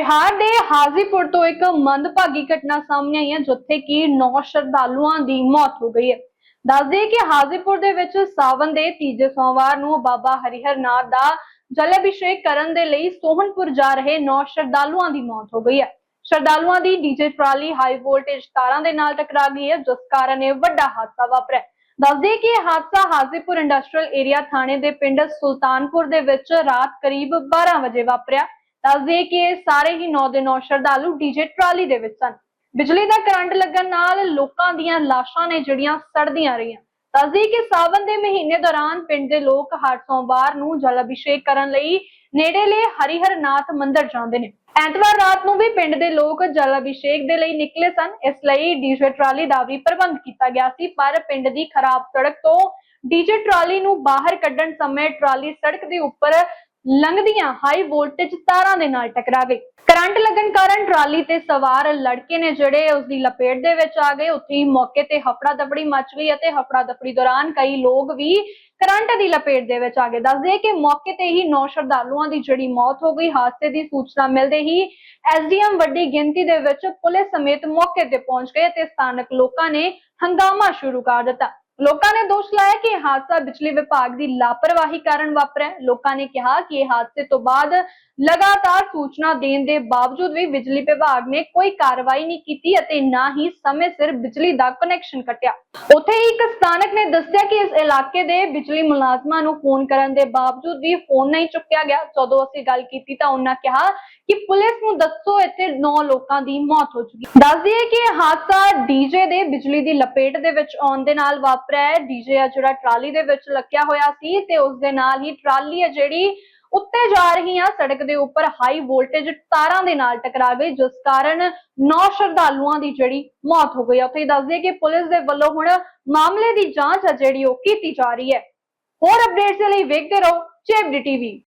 ਬਿਹਾਰ ਦੇ ਹਾਜ਼ੀਪੁਰ ਤੋਂ ਇੱਕ ਮੰਦਭਾਗੀ ਘਟਨਾ ਸਾਹਮਣੇ ਆਈ ਹੈ, ਜਿੱਥੇ ਕਿ 9 ਸ਼ਰਧਾਲੂਆਂ ਦੀ ਮੌਤ ਹੋ ਗਈ ਹੈ। ਦੱਸਦੇ ਕਿ ਹਾਜ਼ੀਪੁਰ ਦੇ ਵਿੱਚ ਸਾਵਨ ਦੇ ਤੀਜੇ ਸੋਮਵਾਰ ਨੂੰ ਬਾਬਾ ਹਰੀਹਰ ਨਾਥ ਦਾ ਜਲ ਅਭਿਸ਼ੇਕ ਕਰਨ ਦੇ ਲਈ ਸੋਹਣਪੁਰ ਜਾ ਰਹੇ 9 ਸ਼ਰਧਾਲੂਆਂ ਦੀ ਮੌਤ ਹੋ ਗਈ ਹੈ। ਸ਼ਰਧਾਲੂਆਂ ਦੀ ਡੀਜੇ ਟਰਾਲੀ ਹਾਈ ਵੋਲਟੇਜ ਤਾਰਾਂ ਦੇ ਨਾਲ ਟਕਰਾ ਗਈ ਹੈ, ਜਿਸ ਕਾਰਨ ਇਹ ਵੱਡਾ ਹਾਦਸਾ ਵਾਪਰਿਆ ਦੱਸਦੇ ਕਿ ਇਹ ਹਾਦਸਾ ਹਾਜ਼ੀਪੁਰ ਇੰਡਸਟਰੀਅਲ ਏਰੀਆ ਥਾਣੇ ਦੇ ਪਿੰਡ ਸੁਲਤਾਨਪੁਰ ਦੇ ਵਿੱਚ ਰਾਤ ਕਰੀਬ 12 ਵਜੇ ਵਾਪਰਿਆ। ਦੱਸਦੇ ਕਿ ਇਹ ਸਾਰੇ ਹੀ 9 ਦੇ 9 ਸ਼ਰਧਾਲੂ ਡੀਜੇ ਟਰਾਲੀ ਦੇ ਵਿੱਚ ਸਨ। ਬਿਜਲੀ ਦਾ ਕਰੰਟ ਲੱਗਣ ਨਾਲ ਲੋਕਾਂ ਦੀਆਂ ਲਾਸ਼ਾਂ ਨੇ ਜਿਹੜੀਆਂ ਸੜਦੀਆਂ ਰਹੀਆਂ। ਦੱਸਦੇ ਕਿ ਸਾਵਨ ਦੇ ਮਹੀਨੇ ਦੌਰਾਨ ਪਿੰਡ ਦੇ ਲੋਕ ਹਰ ਸੋਮਵਾਰ ਨੂੰ ਜਲ ਅਭਿਸ਼ੇਕ ਕਰਨ ਲਈ ਨੇੜੇਲੇ ਹਰੀਹਰਨਾਥ ਮੰਦਿਰ ਜਾਂਦੇ ਨੇ। ਐਤਵਾਰ ਰਾਤ ਨੂੰ ਵੀ ਪਿੰਡ ਦੇ ਲੋਕ ਜਲ ਅਭਿਸ਼ੇਕ ਦੇ ਲਈ ਨਿਕਲੇ ਸਨ। ਇਸ ਲਈ ਡੀਜੇ ਟਰਾਲੀ ਦਾ ਵੀ ਪ੍ਰਬੰਧ ਕੀਤਾ ਗਿਆ ਸੀ, ਪਰ ਪਿੰਡ ਦੀ ਖਰਾਬ ਸੜਕ ਤੋਂ ਡੀਜੇ ਟਰਾਲੀ ਨੂੰ ਬਾਹਰ ਕੱਢਣ ਸਮੇਂ ਟਰਾਲੀ ਸੜਕ ਦੇ ਉੱਪਰ ਲੰਘਦੀਆਂ ਹਾਈ ਵੋਲਟੇਜ ਤਾਰਾਂ ਦੇ ਨਾਲ ਟਕਰਾ ਗਈ ਕਰੰਟ ਲੱਗਣ ਕਾਰਨ ਟਰਾਲੀ ਤੇ ਸਵਾਰ ਲੜਕੇ ਨੇ ਜਿਹੜੇ ਉਸ ਦੀ ਲਪੇਟ ਦੇ ਵਿੱਚ ਆ ਗਏ। ਉੱਥੇ ਹੀ ਮੌਕੇ ਤੇ ਹਫੜਾ ਦਫੜੀ ਮਚ ਗਈ ਅਤੇ ਹਫੜਾ ਦਫੜੀ ਦੌਰਾਨ ਕਈ ਲੋਕ ਵੀ ਕਰੰਟ ਦੀ ਲਪੇਟ ਦੇ ਵਿੱਚ ਆ ਗਏ। ਦੱਸਦੇ ਕਿ ਮੌਕੇ ਤੇ ਹੀ ਨੌ ਸ਼ਰਧਾਲੂਆਂ ਦੀ ਜਿਹੜੀ ਮੌਤ ਹੋ ਗਈ। ਹਾਦਸੇ ਦੀ ਸੂਚਨਾ ਮਿਲਦੇ ਹੀ ਐਸਡੀਐਮ ਵੱਡੀ ਗਿਣਤੀ ਦੇ ਵਿੱਚ ਪੁਲਿਸ ਸਮੇਤ ਮੌਕੇ ਤੇ ਪਹੁੰਚ ਗਏ ਤੇ ਸਥਾਨਕ ਲੋਕਾਂ ਨੇ ਹੰਗਾਮਾ ਸ਼ੁਰੂ ਕਰ ਦਿੱਤਾ। ਲੋਕਾਂ ਨੇ ਦੋਸ਼ ਲਾਇਆ ਕਿ ਇਹ ਹਾਦਸਾ ਬਿਜਲੀ ਵਿਭਾਗ ਦੀ ਲਾਪਰਵਾਹੀ ਕਾਰਨ ਵਾਪਰਿਆ ਲੋਕਾਂ ਨੇ ਕਿਹਾ ਕਿ ਇਹ ਹਾਦਸੇ ਤੋਂ ਬਾਅਦ ਲਗਾਤਾਰ ਸੂਚਨਾ ਦੇਣ ਦੇ ਬਾਵਜੂਦ ਵੀ ਬਿਜਲੀ ਵਿਭਾਗ ਨੇ ਕੋਈ ਕਾਰਵਾਈ ਨਹੀਂ ਕੀਤੀ ਅਤੇ ਨਾ ਹੀ ਸਮੇਂ ਸਿਰ ਬਿਜਲੀ ਦਾ ਕਨੈਕਸ਼ਨ ਕੱਟਿਆ। ਉੱਥੇ ਹੀ ਇੱਕ ਸਥਾਨਕ ਨੇ ਦੱਸਿਆ ਕਿ ਇਸ ਇਲਾਕੇ ਦੇ ਬਿਜਲੀ ਮੁਲਾਜ਼ਮਾਂ ਨੂੰ ਫੋਨ ਕਰਨ ਦੇ ਬਾਵਜੂਦ ਵੀ ਫੋਨ ਨਹੀਂ ਚੁੱਕਿਆ ਗਿਆ। ਜਦੋਂ ਅਸੀਂ ਗੱਲ ਕੀਤੀ ਤਾਂ ਉਹਨਾਂ ਕਿਹਾ ਕਿ ਪੁਲਿਸ ਨੂੰ ਦੱਸੋ, ਇੱਥੇ 9 ਲੋਕਾਂ ਦੀ ਮੌਤ ਹੋ ਚੁੱਕੀ ਹੈ। ਦੱਸ ਦਈਏ ਕਿ ਇਹ ਹਾਦਸਾ ਡੀਜੇ ਦੇ ਬਿਜਲੀ ਦੀ ਲਪੇਟ ਦੇ ਵਿੱਚ ਆਉਣ ਦੇ ਨਾਲ ਵਾਪਰਿਆ ਡੀਜੇ ਆ ਜਿਹੜਾ ਟਰਾਲੀ ਦੇ ਵਿੱਚ ਲੱਗਿਆ ਹੋਇਆ ਸੀ ਤੇ ਉਸ ਦੇ ਨਾਲ ਹੀ ਟਰਾਲੀ ਹੈ ਜਿਹੜੀ ਉੱਤੇ ਜਾ ਰਹੀਆਂ ਸੜਕ ਦੇ ਉੱਪਰ ਹਾਈ ਵੋਲਟੇਜ ਤਾਰਾਂ ਦੇ ਨਾਲ ਟਕਰਾ ਗਈ, ਜਿਸ ਕਾਰਨ ਨੌ ਸ਼ਰਧਾਲੂਆਂ ਦੀ ਜਿਹੜੀ ਮੌਤ ਹੋ ਗਈ ਉੱਥੇ ਹੀ ਕਿ ਪੁਲਿਸ ਦੇ ਵੱਲੋਂ ਹੁਣ ਮਾਮਲੇ ਦੀ ਜਾਂਚ ਹੈ ਜਿਹੜੀ ਉਹ ਕੀਤੀ ਜਾ ਰਹੀ ਹੈ। ਹੋਰ ਅਪਡੇਟਸ ਲਈ ਵੇਖਦੇ ਰਹੋ ਚੇਪਡੀ ਟੀਵੀ।